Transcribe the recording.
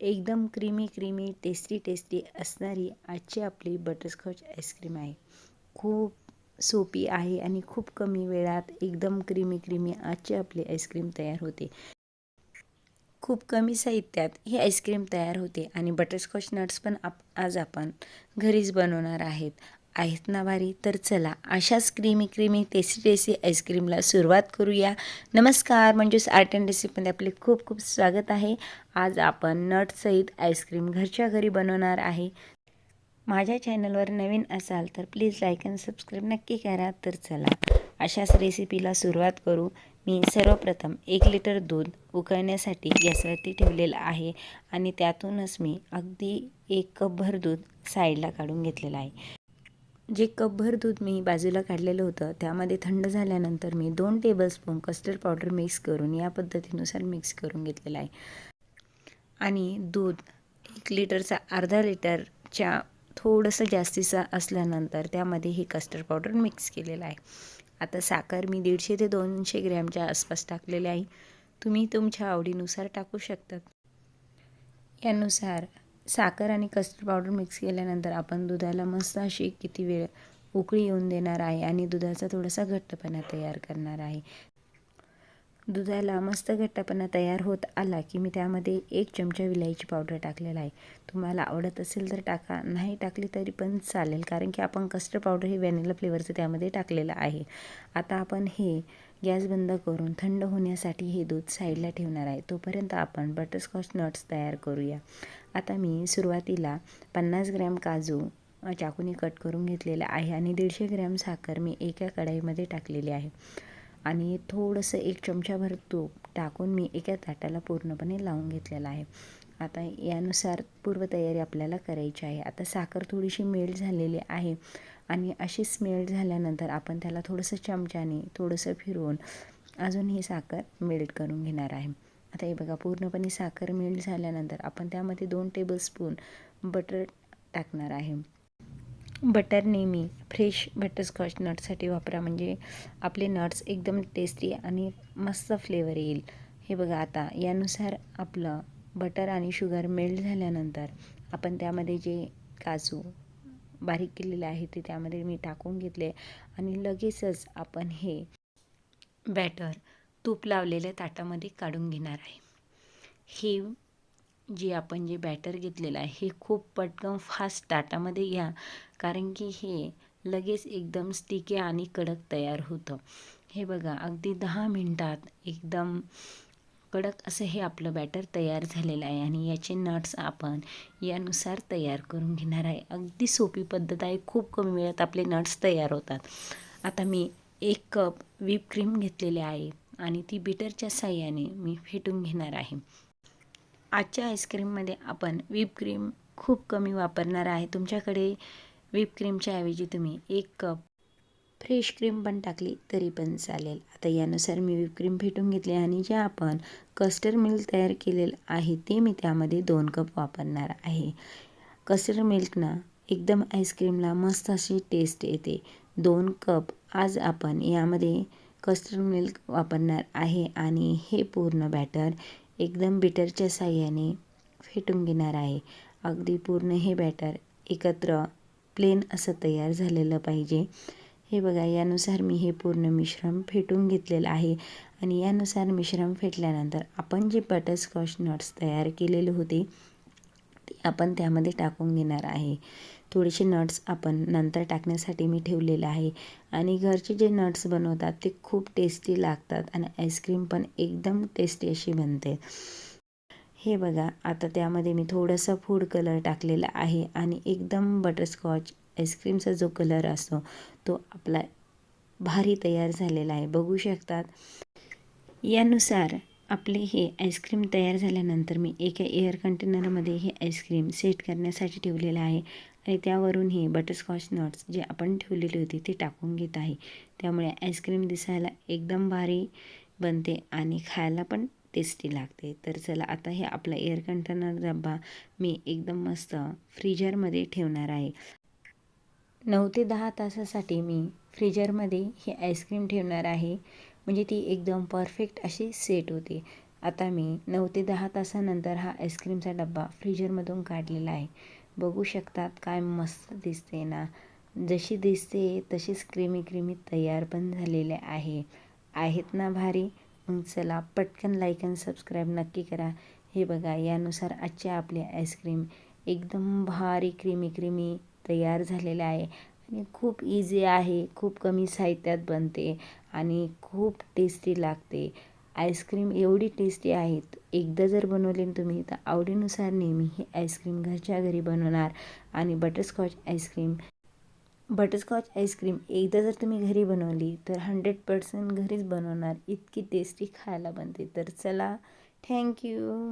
एकदम creamy creamy tasty tasty असणारी आजची आपली बटरस्कॉच आईस्क्रीम आहे. खूप सोपी आहे आणि खूप कमी वेळात एकदम क्रीमी क्रीमी आजची आपली आईस्क्रीम तयार होते. खूप कमी साहित्यात ही आईस्क्रीम तयार होते आणि बटरस्कॉच नट्स पण आप आज आपण घरीच बनवणार आहेत. आहेत ना भारी तर चला अशाच क्रीमी क्रीमी टेस्टी टेस्टी आईस्क्रीमला सुरुवात करूया. नमस्कार म्हणजेच आर्ट अँड रेसिपीमध्ये आपले खूप खूप स्वागत आहे. आज आपण नटसहित आईस्क्रीम घरच्या घरी बनवणार आहे. माझ्या चॅनलवर नवीन असाल तर प्लीज लाईक अँड सबस्क्राईब नक्की करा. तर चला अशाच रेसिपीला सुरुवात करू. मी सर्वप्रथम एक लिटर दूध उकळण्यासाठी गॅसवरती ठेवलेलं आहे आणि त्यातूनच मी अगदी एक कपभर दूध साईडला काढून घेतलेलं आहे. जे कपभर दूध मी बाजूला काढलेलं होतं त्यामध्ये थंड झाल्यानंतर मी दोन टेबलस्पून कस्टर्ड पावडर मिक्स करून या पद्धतीनुसार मिक्स करून घेतलेलं आहे. आणि दूध एक लिटरचा अर्धा लिटरच्या थोडंसं जास्तीचं असल्यानंतर त्यामध्ये हे कस्टर्ड पावडर मिक्स केलेलं आहे. आता साखर मी दीडशे ते दोनशे ग्रॅमच्या आसपास टाकलेले आहे. तुम्ही तुमच्या आवडीनुसार टाकू शकतात यानुसार साखर आणि कस्टर्ड पावडर मिक्स केल्यानंतर आपण दुधाला मस्त अशी किती वेळ उकळी येऊन देणार आहे आणि दुधाचा थोडासा घट्टपणा तयार करणार आहे. दुधाला मस्त घट्टपणा तयार होत आला की मी त्यामध्ये एक चमचा विलायची पावडर टाकलेला आहे. तुम्हाला आवडत असेल तर टाका नाही टाकली तरी पण चालेल कारण की आपण कस्टर्ड पावडर हे व्हॅनिला फ्लेवरचं त्यामध्ये टाकलेलं आहे. आता आपण हे गॅस बंद करून थंड होण्यासाठी हे दूध साईडला ठेवणार आहे. तोपर्यंत आपण बटरस्कॉच नट्स तयार करूया. आता मी सुरुवातीला पन्नास ग्रॅम काजू चाकूने कट करून घेतलेला आहे आणि दीडशे ग्रॅम साखर मी एका कढाईमध्ये टाकलेली आहे. आणि थोडंसं एक चमचाभर तूप टाकून मी एका ताटाला पूर्णपणे लावून घेतलेलं आहे. आता यानुसार पूर्वतयारी आपल्याला करायची आहे. आता साखर थोडीशी मेल्ट झालेली आहे आणि अशी स्मेल्ट झाल्यानंतर आपण त्याला थोडंसं चमच्याने थोडंसं फिरवून अजून ही साखर मेल्ट करून घेणार आहे. आता हे बघा पूर्णपणे साखर मेल्ट झाल्यानंतर आपण त्यामध्ये दोन टेबलस्पून बटर टाकणार आहे. बटर नेहमी फ्रेश बटरस्कॉच नटसाठी वापरा. म्हणजे आपले नट्स एकदम टेस्टी आणि मस्त फ्लेवर येईल. हे बघा आता यानुसार आपलं बटर आणि शुगर मेल्ट झाल्यानंतर आपण त्यामध्ये जे काजू बारीक केलेले आहे ते त्यामध्ये मी टाकून घेतले आणि लगेचच आपण हे बॅटर तूप लावलेल्या ताटामध्ये काढून घेणार आहे. हे जे आपण जे बॅटर घेतलेलं आहे हे खूप पटकन फास्ट ताटामध्ये घ्या कारण की हे लगेच एकदम स्टिकी आणि कडक तयार होतं. हे बघा अगदी दहा मिनटात एकदम कडक असं हे आपलं बॅटर तयार झालेलं आहे आणि याचे नट्स आपण यानुसार तयार करून घेणार आहे. अगदी सोपी पद्धत आहे. खूप कमी वेळात आपले नट्स तयार होतात. आता मी एक कप व्हीप क्रीम घेतलेले आहे आणि ती बिटरच्या साह्याने मी फेटून घेणार आहे. आजच्या आईस्क्रीममध्ये आपण व्हीप क्रीम खूप कमी वापरणार आहे. तुमच्याकडे व्हीप क्रीमच्या ऐवजी तुम्ही एक कप फ्रेश क्रीम पण टाकली तरी पण चालेल. आता यानुसार मी विपक्रीम क्रीम फेटून घेतली आणि जे आपण कस्टर्ड मिल्क तयार केलेलं आहे ते मी त्यामध्ये दोन कप वापरणार आहे. कस्टर्ड मिल्कना एकदम आईस्क्रीमला मस्त अशी टेस्ट येते. दोन कप आज आपण यामध्ये कस्टर्ड मिल्क वापरणार आहे आणि हे पूर्ण बॅटर एकदम बिटरच्या साह्याने फेटून घेणार आहे. अगदी पूर्ण हे बॅटर एकत्र प्लेन असं तयार झालेलं पाहिजे. हे बघा यानुसार मी हे पूर्ण मिश्रण फेटून घेतलेलं आहे. आणि यानुसार मिश्रण फेटल्यानंतर आपण जे बटरस्कॉच नट्स तयार केलेले होते ते आपण त्यामध्ये टाकून घेणार आहे. थोडेसे नट्स आपण नंतर टाकण्यासाठी मी ठेवलेलं आहे. आणि घरचे जे नट्स बनवतात ते खूप टेस्टी लागतात आणि आईस्क्रीम पण एकदम टेस्टी अशी बनते. हे बघा आता त्यामध्ये मी थोडंसं फूड कलर टाकलेला आहे आणि एकदम बटरस्कॉच आईस्क्रीमचा जो कलर असतो तो आपला भारी तयार झालेला आहे. बघू शकतात? यानुसार आपले हे आईस्क्रीम तयार झाल्यानंतर मी एका एअर कंटेनरमध्ये हे आईस्क्रीम सेट करण्यासाठी ठेवलेलं आहे आणि त्यावरून हे बटरस्कॉच नट्स जे आपण ठेवलेली होती ते टाकून घेत आहे. त्यामुळे आईस्क्रीम दिसायला एकदम भारी बनते आणि खायला पण टेस्टी लागते. तर चला आता हे आपला एअर कंटेनर डब्बा मी एकदम मस्त फ्रीजरमध्ये ठेवणार आहे. नऊ ते दहा तासासाठी मी फ्रीजरमध्ये ही आईस्क्रीम ठेवणार आहे. म्हणजे ती एकदम परफेक्ट अशी सेट होते. आता मी नऊ ते दहा तासानंतर हा आईस्क्रीमचा डब्बा फ्रीजरमधून काढलेला आहे. बघू शकतात काय मस्त दिसते ना. जशी दिसते तशीच क्रीमी क्रीमी तयार पण झालेले आहे. आहेत ना भारी? मग चला पटकन लाईक आणि सबस्क्राईब नक्की करा. हे बघा यानुसार आजचे आपले आईस्क्रीम एकदम भारी क्रीमी क्रीमी तयार झालेले आहे. आणि खूप इझी आहे खूप कमी साहित्यात बनते आणि खूप टेस्टी लागते. आईस्क्रीम एवढी टेस्टी आहेत एकदा जर बनवले तुम्ही तर आवडीनुसार नेहमी ही आईस्क्रीम घरच्या घरी बनवणार. आणि बटरस्कॉच आईस्क्रीम बटरस्कॉच आईस्क्रीम. एकदा जर तुम्ही घरी बनवली तर हंड्रेड पर्सेंट घरीच बनवणार. इतकी टेस्टी खायला बनते. तर चला थँक्यू